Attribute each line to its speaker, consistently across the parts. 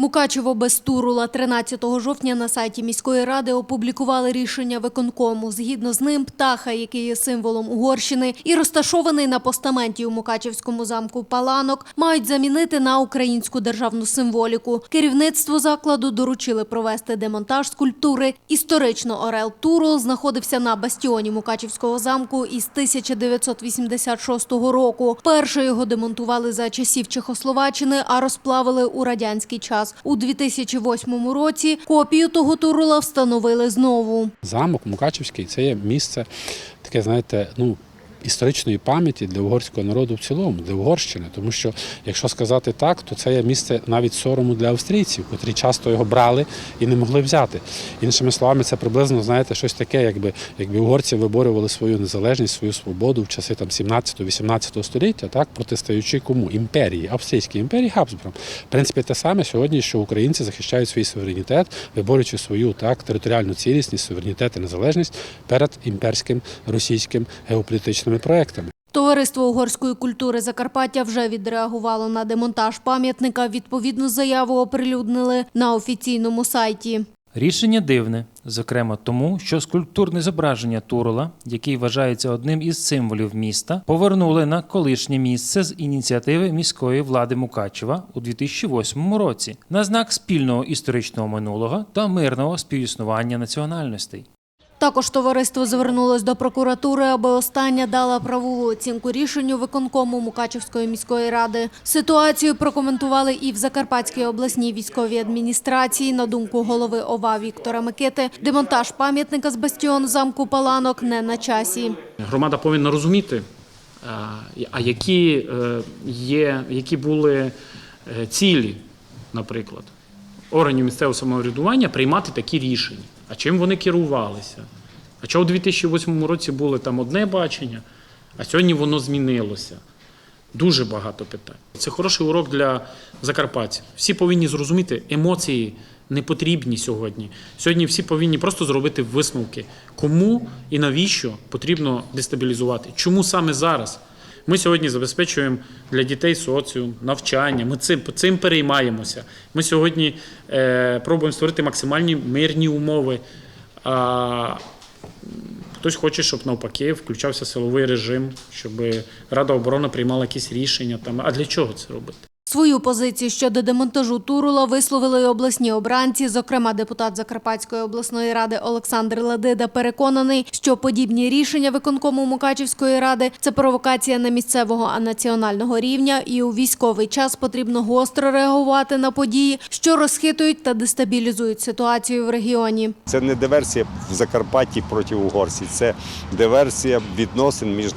Speaker 1: Мукачево без Турула 13 жовтня на сайті міської ради опублікували рішення виконкому. Згідно з ним, птаха, який є символом Угорщини і розташований на постаменті у Мукачевському замку Паланок, мають замінити на українську державну символіку. Керівництво закладу доручили провести демонтаж скульптури. Історично Орел Турул знаходився на бастіоні Мукачевського замку із 1986 року. Перше його демонтували за часів Чехословаччини, а розплавили у радянський час. У 2008 році копію того Турула встановили знову.
Speaker 2: Замок Мукачівський це є місце таке, знаєте, ну. Історичної пам'яті для угорського народу в цілому, для Угорщини, тому що, якщо сказати так, то це є місце навіть сорому для австрійців, котрі часто його брали і не могли взяти. Іншими словами, це приблизно знаєте щось таке, якби якби угорці виборювали свою незалежність, свою свободу в часи там 17-18 століття, так протистоючи кому імперії, австрійській імперії Габсбургам. В принципі, те саме сьогодні, що українці захищають свій суверенітет, виборюючи свою так територіальну цілісність, суверенітет і незалежність перед імперським російським геополітичними проектами.
Speaker 1: Товариство угорської культури Закарпаття вже відреагувало на демонтаж пам'ятника. Відповідну заяву оприлюднили на офіційному сайті.
Speaker 3: Рішення дивне, зокрема тому, що скульптурне зображення Турола, який вважається одним із символів міста, повернули на колишнє місце з ініціативи міської влади Мукачева у 2008 році на знак спільного історичного минулого та мирного співіснування національностей.
Speaker 1: Також товариство звернулось до прокуратури, аби остання дала правову оцінку рішенню виконкому Мукачевської міської ради. Ситуацію прокоментували і в Закарпатській обласній військовій адміністрації. На думку голови ОВА Віктора Микити, демонтаж пам'ятника з бастіону замку Паланок не на часі.
Speaker 4: Громада повинна розуміти, а, а які е, є, які були е, цілі, наприклад, органів місцевого самоврядування приймати такі рішення. А чим вони керувалися? А чого у 2008 році було там одне бачення, а сьогодні воно змінилося? Дуже багато питань. Це хороший урок для закарпатців. Всі повинні зрозуміти, емоції не потрібні сьогодні. Сьогодні всі повинні просто зробити висновки, кому і навіщо потрібно дестабілізувати. Чому саме зараз? Ми сьогодні забезпечуємо для дітей соціум, навчання. Ми цим, цим переймаємося. Ми сьогодні е, пробуємо створити максимальні мирні умови. А Хтось хоче, щоб навпаки включався силовий режим, щоб Рада оборони приймала якісь рішення. Там. А для чого це робити?
Speaker 1: Свою позицію щодо демонтажу Турула висловили й обласні обранці. Зокрема, депутат Закарпатської обласної ради Олександр Ладида переконаний, що подібні рішення виконкому Мукачівської ради це провокація не місцевого, а національного рівня, і у військовий час потрібно гостро реагувати на події, що розхитують та дестабілізують ситуацію в регіоні.
Speaker 5: Це не диверсія в Закарпатті проти угорців, це диверсія відносин між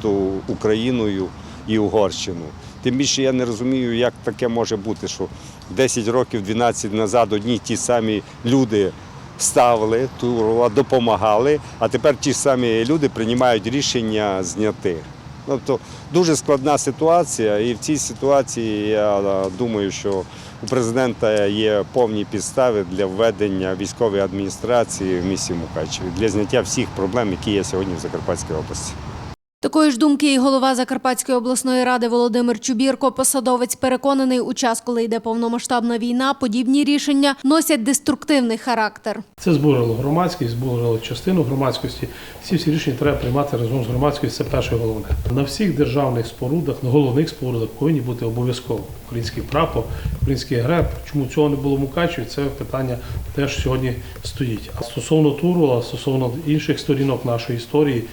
Speaker 5: Україною і Угорщиною. Тим більше я не розумію, як таке може бути, що 10 років, 12 назад одні ті самі люди ставили, Турова, допомагали, а тепер ті самі люди приймають рішення зняти. Тобто дуже складна ситуація, і в цій ситуації я е, думаю, що у президента є повні підстави для введення військової адміністрації в місті Мукачеві для зняття всіх проблем, які є сьогодні в Закарпатській області.
Speaker 1: Такої ж думки і голова Закарпатської обласної ради Володимир Чубірко, посадовець, переконаний, у час, коли йде повномасштабна війна, подібні рішення носять деструктивний характер.
Speaker 6: Це збурило громадськість, збурило частину громадськості. Всі всі рішення треба приймати разом з громадськістю. Це перше головне. На всіх державних спорудах, на головних спорудах повинні бути обов'язково український прапор, український греб. Чому цього не було в Мукачеві? Це питання теж сьогодні стоїть. А стосовно Турула, стосовно інших сторінок нашої історії,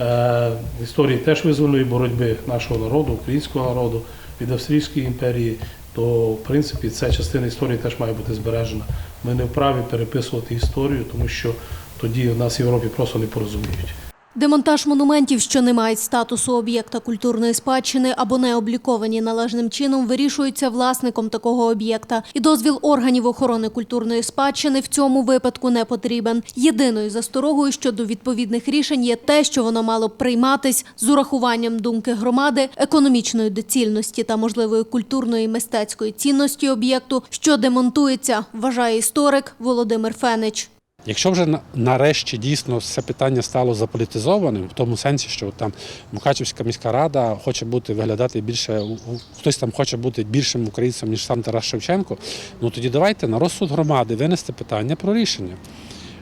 Speaker 6: е, історії теж визвольної боротьби нашого народу, українського народу від Австрійської імперії, то в принципі ця частина історії теж має бути збережена. Ми не вправі переписувати історію, тому що тоді нас в Європі просто не порозуміють.
Speaker 1: Демонтаж монументів, що не мають статусу об'єкта культурної спадщини або не обліковані належним чином, вирішується власником такого об'єкта. І дозвіл органів охорони культурної спадщини в цьому випадку не потрібен. Єдиною засторогою щодо відповідних рішень є те, що воно мало б прийматись з урахуванням думки громади, економічної доцільності та можливої культурної і мистецької цінності об'єкту, що демонтується, вважає історик Володимир Фенич.
Speaker 2: Якщо вже нарешті дійсно це питання стало заполітизованим, в тому сенсі, що там Мукачівська міська рада хоче бути виглядати більше, хтось там хоче бути більшим українцем, ніж сам Тарас Шевченко, ну тоді давайте на розсуд громади винести питання про рішення.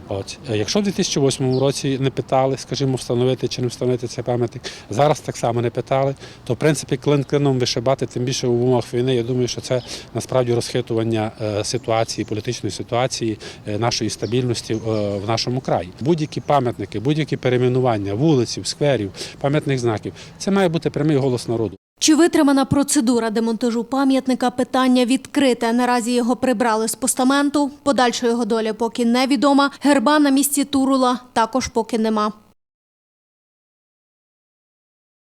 Speaker 2: От якщо в 2008 році не питали, скажімо, встановити чи не встановити цей пам'ятник, зараз так само не питали, то в принципі клин клином вишибати, тим більше в умовах війни. Я думаю, що це насправді розхитування е, ситуації, політичної ситуації, е, нашої стабільності е, в нашому краї. Будь-які пам'ятники, будь-які перейменування вулиців, скверів, пам'ятних знаків це має бути прямий голос народу.
Speaker 1: Чи витримана процедура демонтажу пам'ятника? Питання відкрите. Наразі його прибрали з постаменту. Подальша його доля поки невідома. Герба на місці Турула також поки нема.